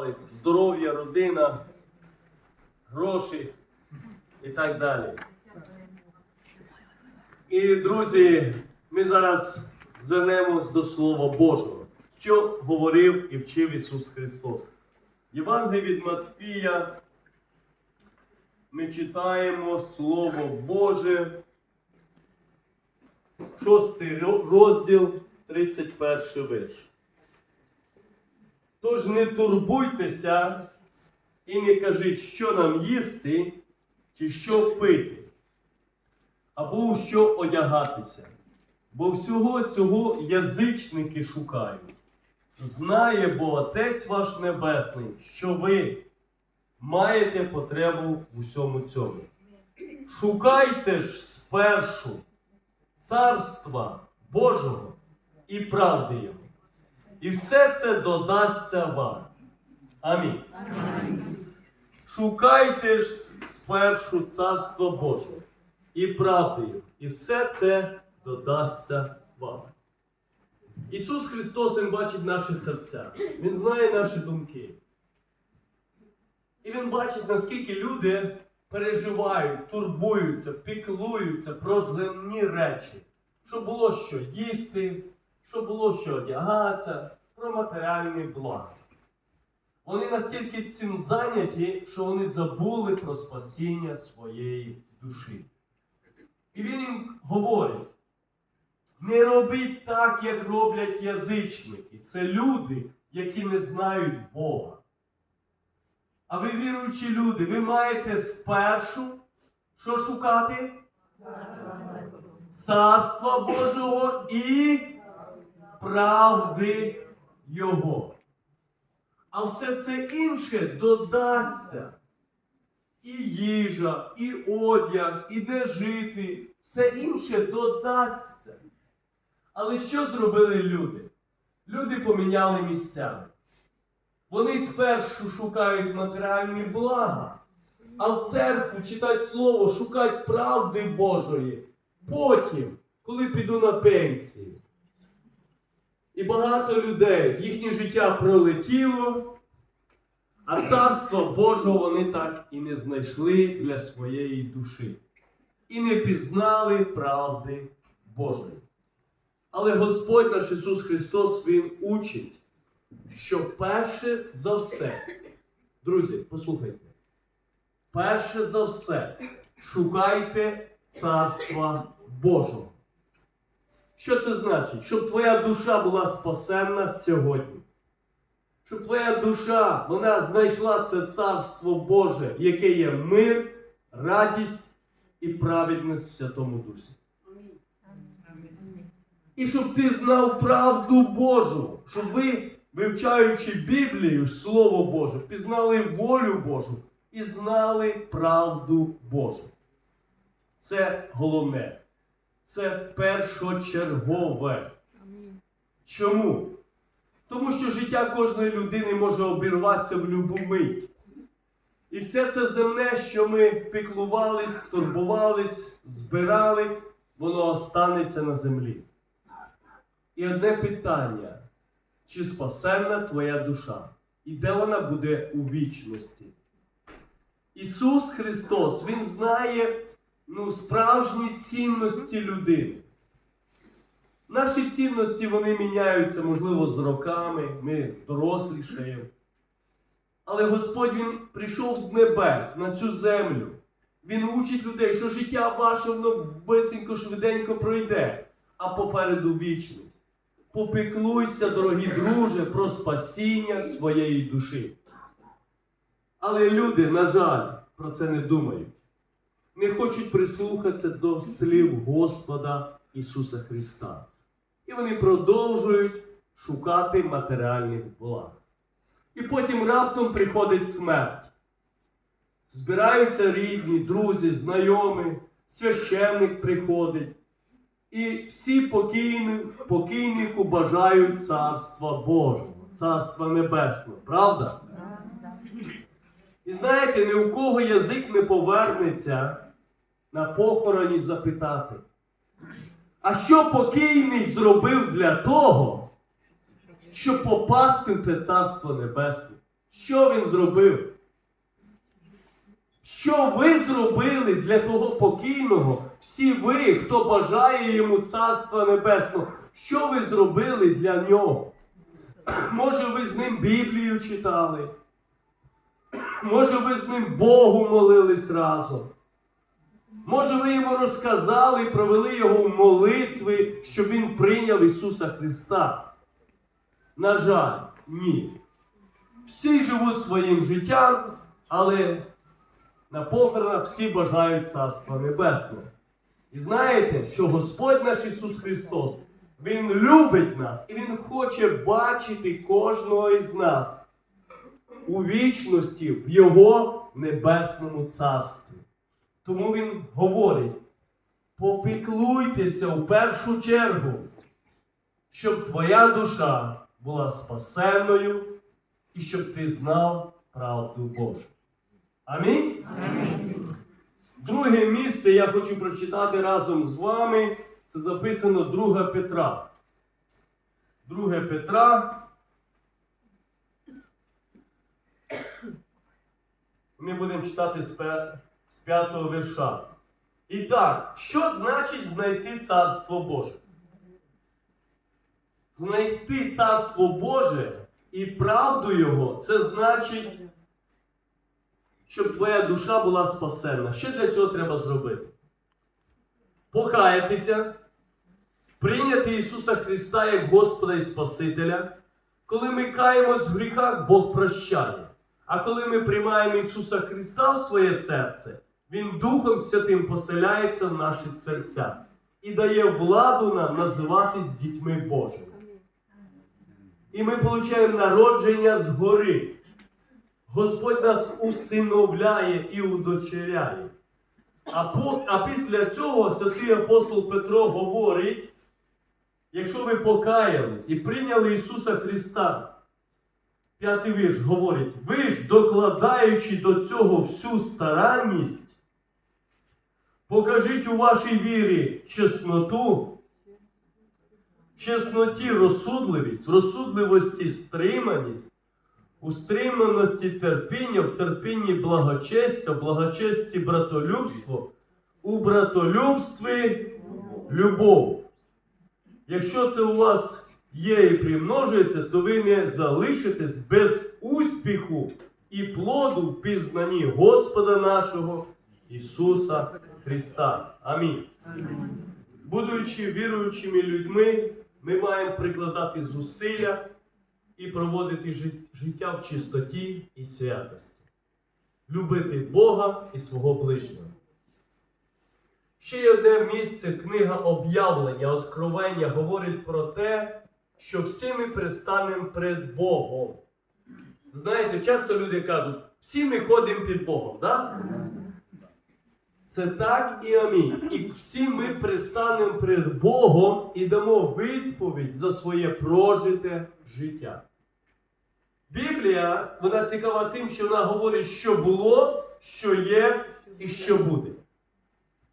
шукали здоров'я, родина, гроші і так далі. І, друзі, ми зараз звернемось до Слова Божого, що говорив і вчив Ісус Христос. Євангелії від Матфія ми читаємо Слово Боже, 6 розділ, 31 вірш. Тож не турбуйтеся і не кажіть, що нам їсти, чи що пити, або у що одягатися. Бо всього цього язичники шукають. Знає бо Отець ваш Небесний, що ви маєте потребу в усьому цьому. Шукайте ж спершу царства Божого і правди Його. І все це додасться вам. Амінь. Шукайте ж спершу царство Боже і правди Його. І все це додасться вам. Ісус Христос Він бачить наші серця. Він знає наші думки. І Він бачить, наскільки люди переживають, турбуються, піклуються про земні речі, щоб було що їсти, щоб було що одягатися, про матеріальні блага. Вони настільки цим зайняті, що вони забули про спасіння своєї душі. І він їм говорить: не робіть так, як роблять язичники. Це люди, які не знають Бога. А ви, віруючі люди, ви маєте спершу що шукати? Царства Божого і правди Його. А все це інше додасться. І їжа, і одяг, і де жити. Все інше додасться. Але що зробили люди? Люди поміняли місцями. Вони спершу шукають матеріальні блага, а в церкву читають слово, шукають правди Божої. Потім, коли піду на пенсію. І багато людей, їхнє життя пролетіло, а царство Божого вони так і не знайшли для своєї душі. І не пізнали правди Божої. Але Господь наш Ісус Христос Він учить, що перше за все, друзі, послухайте, перше за все шукайте Царства Божого. Що це значить? Щоб твоя душа була спасенна сьогодні. Щоб твоя душа, вона знайшла це Царство Боже, яке є мир, радість і праведність в Святому Дусі. І щоб ти знав правду Божу, щоб ви, вивчаючи Біблію, Слово Боже, пізнали волю Божу і знали правду Божу. Це головне. Це першочергове. Чому? Тому що життя кожної людини може обірватися в любу мить. І все це земне, що ми піклувались, турбувались, збирали, воно останеться на землі. І одне питання: чи спасенна твоя душа? І де вона буде у вічності? Ісус Христос, Він знає ну, справжні цінності людини. Наші цінності вони міняються, можливо, з роками, ми дорослішаємо. Але Господь Він прийшов з небес на цю землю. Він учить людей, що життя ваше воно бисенько, швиденько пройде, а попереду вічність. Попіклуйся, дорогі друже, про спасіння своєї душі. Але люди, на жаль, про це не думають. Не хочуть прислухатися до слів Господа Ісуса Христа. І вони продовжують шукати матеріальних благ. І потім раптом приходить смерть. Збираються рідні, друзі, знайомі, священник приходить. І всі покійні, покійнику бажають царства Божого, царства Небесного, правда? І знаєте, ні у кого язик не повернеться на похороні запитати. А що покійний зробив для того, щоб попасти в те царство небесне? Що він зробив? Що ви зробили для того покійного? Всі ви, хто бажає йому Царства Небесного, що ви зробили для нього? Може, ви з ним Біблію читали? Може, ви з ним Богу молились разом? Може, ви йому розказали і провели його в молитви, щоб він прийняв Ісуса Христа? На жаль, ні. Всі живуть своїм життям, але на похоронах всі бажають Царства Небесного. І знаєте, що Господь наш Ісус Христос, Він любить нас і Він хоче бачити кожного із нас у вічності в Його небесному царстві. Тому Він говорить: попіклуйтеся в першу чергу, щоб твоя душа була спасенною і щоб ти знав правду Божу. Амінь? Друге місце я хочу прочитати разом з вами. Це записано 2 Петра. 2 Петра. Ми будемо читати з 5 вірша. І так, що значить знайти Царство Боже? Знайти Царство Боже і правду Його це значить щоб твоя душа була спасенна. Що для цього треба зробити? Покаятися, прийняти Ісуса Христа як Господа і Спасителя. Коли ми каємось в гріхах, Бог прощає. А коли ми приймаємо Ісуса Христа в своє серце, Він Духом Святим поселяється в наших серцях і дає владу нам називатись дітьми Божими. І ми отримуємо народження згори. Господь нас усиновляє і удочеряє. А, по, а після цього святий апостол Петро говорить: якщо ви покаялись і прийняли Ісуса Христа, п'ятий вірш говорить, ви ж докладаючи до цього всю старанність, покажіть у вашій вірі чесноту, чесноті розсудливість, розсудливості стриманість у стриманості терпіння, в терпінні благочестя, в благочесті братолюбство, у братолюбстві любов. Якщо це у вас є примножується, то ви не залишитесь без успіху і плоду в пізнанні Господа нашого Ісуса Христа. Амінь. Будучи віруючими людьми, ми маємо прикладати зусилля і проводити життя в чистоті і святості, любити Бога і свого ближнього. Ще одне місце книга об'явлення, откровення говорить про те, що всі ми предстанемо перед Богом. Знаєте, часто люди кажуть, всі ми ходимо під Богом, так? Це так і амінь. І всі ми предстанемо перед Богом і дамо відповідь за своє прожите життя. Біблія, вона цікава тим, що вона говорить, що було, що є і що буде.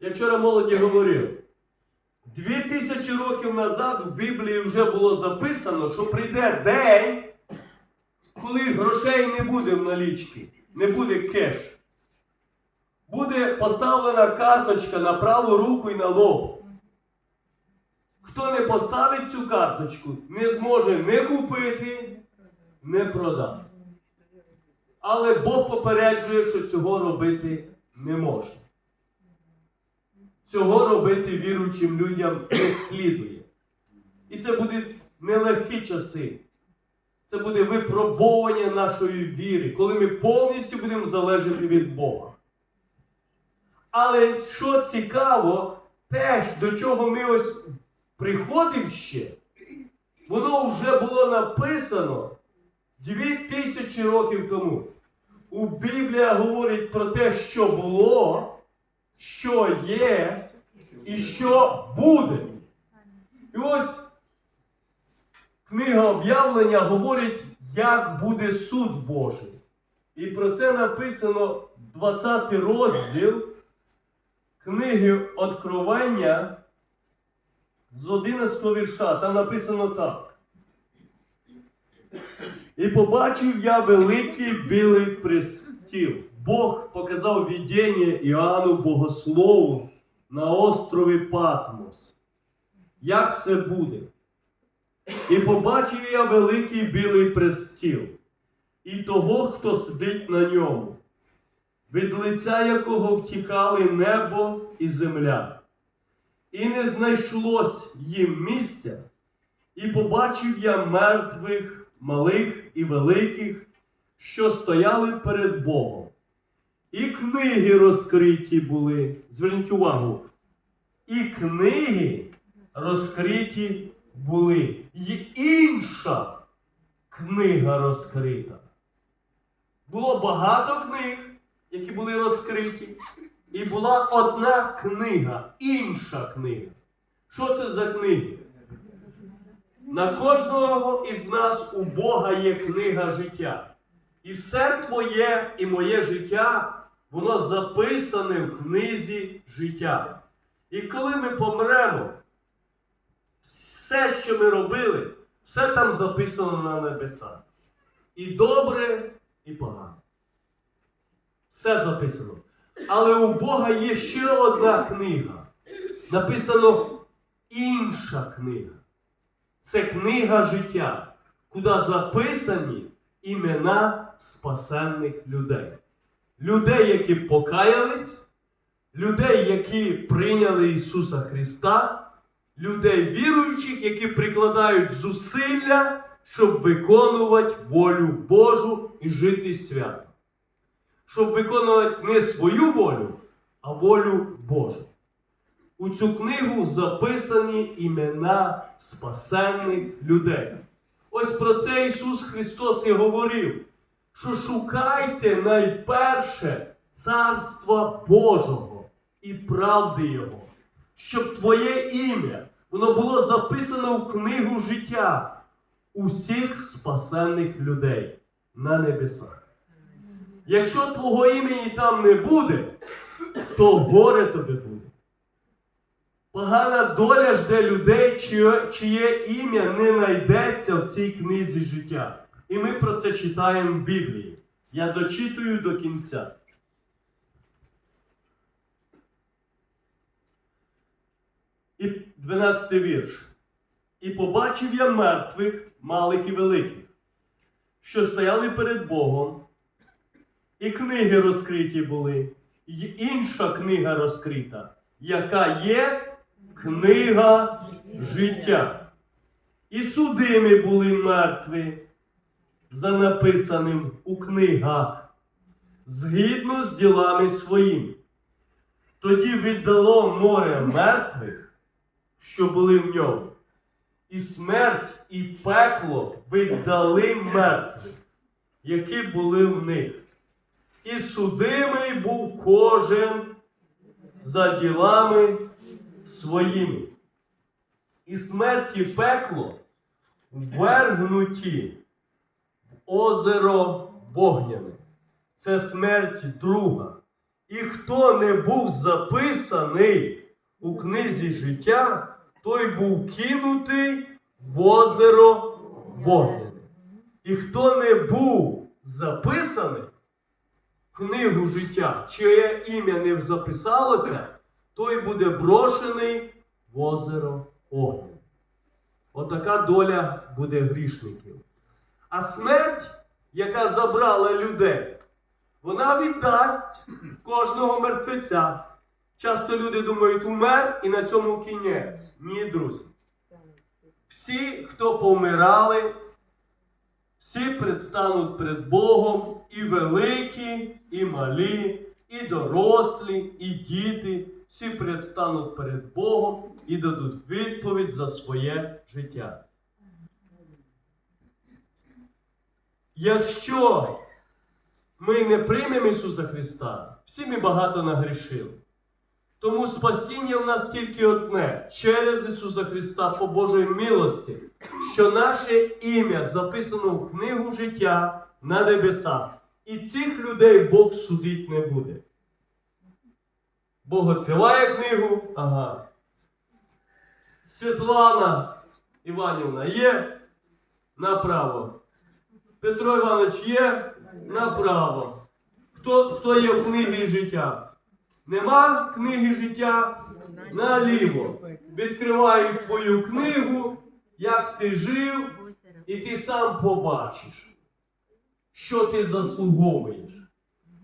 Я вчора молоді говорив, дві тисячі років назад в Біблії вже було записано, що прийде день, коли грошей не буде в налічці, не буде кеш. Буде поставлена карточка на праву руку і на лоб. Хто не поставить цю карточку, не зможе не купити, не продати. Але Бог попереджує, що цього робити не можна. Цього робити віруючим людям не слідує. І це будуть нелегкі часи. Це буде випробовування нашої віри, коли ми повністю будемо залежати від Бога. Але що цікаво, те, до чого ми ось приходимо ще, воно вже було написано дві тисячі років тому. У Біблія говорить про те, що було, що є і що буде. І ось книга об'явлення говорить, як буде суд Божий. І про це написано 20 розділ книги Откровення з 11 вірша. Там написано так. І побачив я великий білий престіл. Бог показав видіння Іоанну Богослову на острові Патмос. Як це буде? І побачив я великий білий престіл, і того, хто сидить на ньому, від лиця якого втікали небо і земля. І не знайшлось їм місця, і побачив я мертвих, малих і великих, що стояли перед Богом. І книги розкриті були. Зверніть увагу. І книги розкриті були. І інша книга розкрита. Було багато книг, які були розкриті. І була одна книга, інша книга. Що це за книги? На кожного із нас у Бога є книга життя. І все твоє і моє життя, воно записане в книзі життя. І коли ми помремо, все, що ми робили, все там записано на небесах. І добре, і погано. Все записано. Але у Бога є ще одна книга. Написано інша книга. Це книга життя, куди записані імена спасенних людей. Людей, які покаялись, людей, які прийняли Ісуса Христа, людей віруючих, які прикладають зусилля, щоб виконувати волю Божу і жити свято. Щоб виконувати не свою волю, а волю Божу. У цю книгу записані імена спасенних людей. Ось про це Ісус Христос і говорив, що шукайте найперше Царства Божого і правди Його, щоб Твоє ім'я воно було записано в книгу життя усіх спасенних людей на небесах. Якщо твого імені там не буде, то горе тобі буде. Погана доля жде людей, чиє, чиє ім'я не знайдеться в цій книзі життя. І ми про це читаємо в Біблії. Я дочитую до кінця. І 12 вірш. І побачив я мертвих, малих і великих, що стояли перед Богом, і книги розкриті були, і інша книга розкрита, яка є книга життя. І судимі були мертві за написаним у книгах, згідно з ділами своїми. Тоді віддало море мертвих, що були в ньому, і смерть, і пекло віддали мертвих, які були в них. І судимий був кожен за ділами своїми. І смерть і пекло ввергнуті в озеро вогняне. Це смерть друга. І хто не був записаний у книзі життя, той був кинутий в озеро вогняне. І хто не був записаний в книгу життя, чиє ім'я не записалося, той буде брошений в озеро огню. Отака доля буде грішників. А смерть, яка забрала людей, вона віддасть кожного мертвеця. Часто люди думають, умер і на цьому кінець. Ні, друзі. Всі, хто помирали, всі предстануть перед Богом і великі, і малі, і дорослі, і діти. Всі предстануть перед Богом і дадуть відповідь за своє життя. Якщо ми не приймемо Ісуса Христа, всі ми багато нагрішили. Тому спасіння в нас тільки одне через Ісуса Христа по Божої милості, що наше ім'я записано в книгу життя на небесах. І цих людей Бог судить не буде. Бог відкриває книгу. Ага. Світлана Іванівна є направо. Петро Іванович є направо. Хто, хто є в книгі життя? Нема книги життя наліво. Відкривають твою книгу, як ти жив, і ти сам побачиш, що ти заслуговуєш.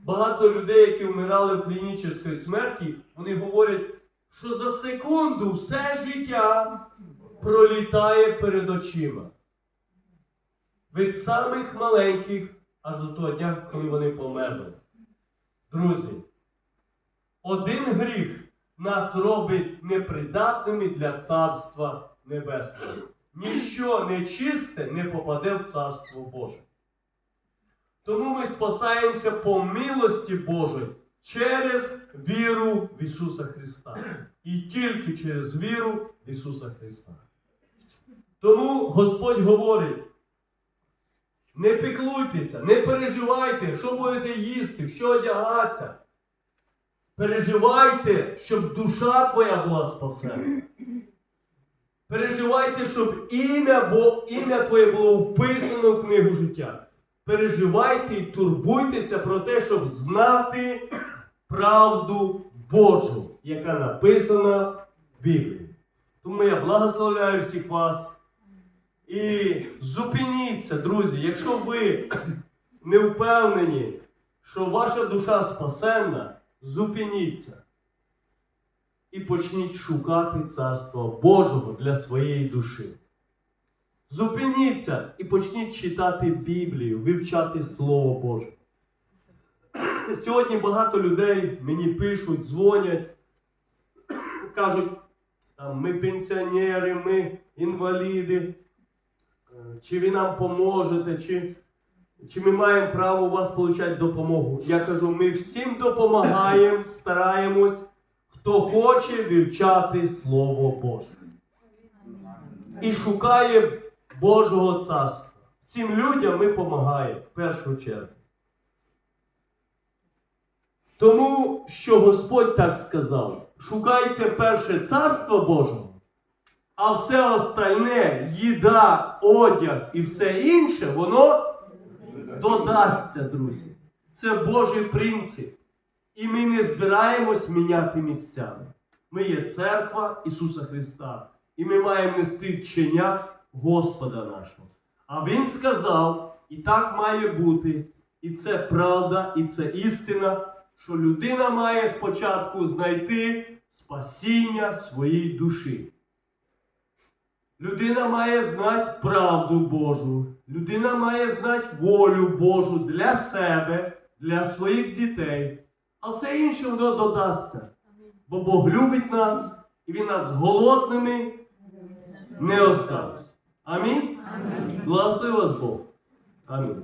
Багато людей, які вмирали в клінічній смерті, вони говорять, що за секунду все життя пролітає перед очима. Від самих маленьких аж до того дня, коли вони померли. Друзі, один гріх нас робить непридатними для Царства Небесного. Ніщо нечисте не попаде в Царство Боже. Тому ми спасаємося по милості Божої через віру в Ісуса Христа. І тільки через віру в Ісуса Христа. Тому Господь говорить: не піклуйтеся, не переживайте, що будете їсти, що одягатися. Переживайте, щоб душа твоя була спасена. Переживайте, щоб ім'я, бо ім'я твоє було вписано в книгу життя. Переживайте і турбуйтеся про те, щоб знати правду Божу, яка написана в Біблії. Тому я благословляю всіх вас. І зупиніться, друзі, якщо ви не впевнені, що ваша душа спасенна, зупиніться і почніть шукати Царства Божого для своєї душі. Зупиніться і почніть читати Біблію, вивчати Слово Боже. Сьогодні багато людей мені пишуть, дзвонять, кажуть, ми пенсіонери, ми інваліди, чи ви нам поможете, чи, чи ми маємо право у вас отримати допомогу. Я кажу, ми всім допомагаємо, стараємось, хто хоче вивчати Слово Боже. І шукає Божого царства. Цим людям ми допомагаємо в першу чергу. Тому що Господь так сказав: шукайте перше царство Божого, а все остальне, їда, одяг і все інше, воно додасться, друзі. Це Божий принцип. І ми не збираємось міняти місцями. Ми є церква Ісуса Христа. І ми маємо нести вчення Господа нашого. А Він сказав, і так має бути, і це правда, і це істина, що людина має спочатку знайти спасіння своїй душі. Людина має знати правду Божу. Людина має знати волю Божу для себе, для своїх дітей. А все інше воно додасться. Бо Бог любить нас, і Він нас голодними не оставить. Амінь? Благослови вас Бог. Амінь.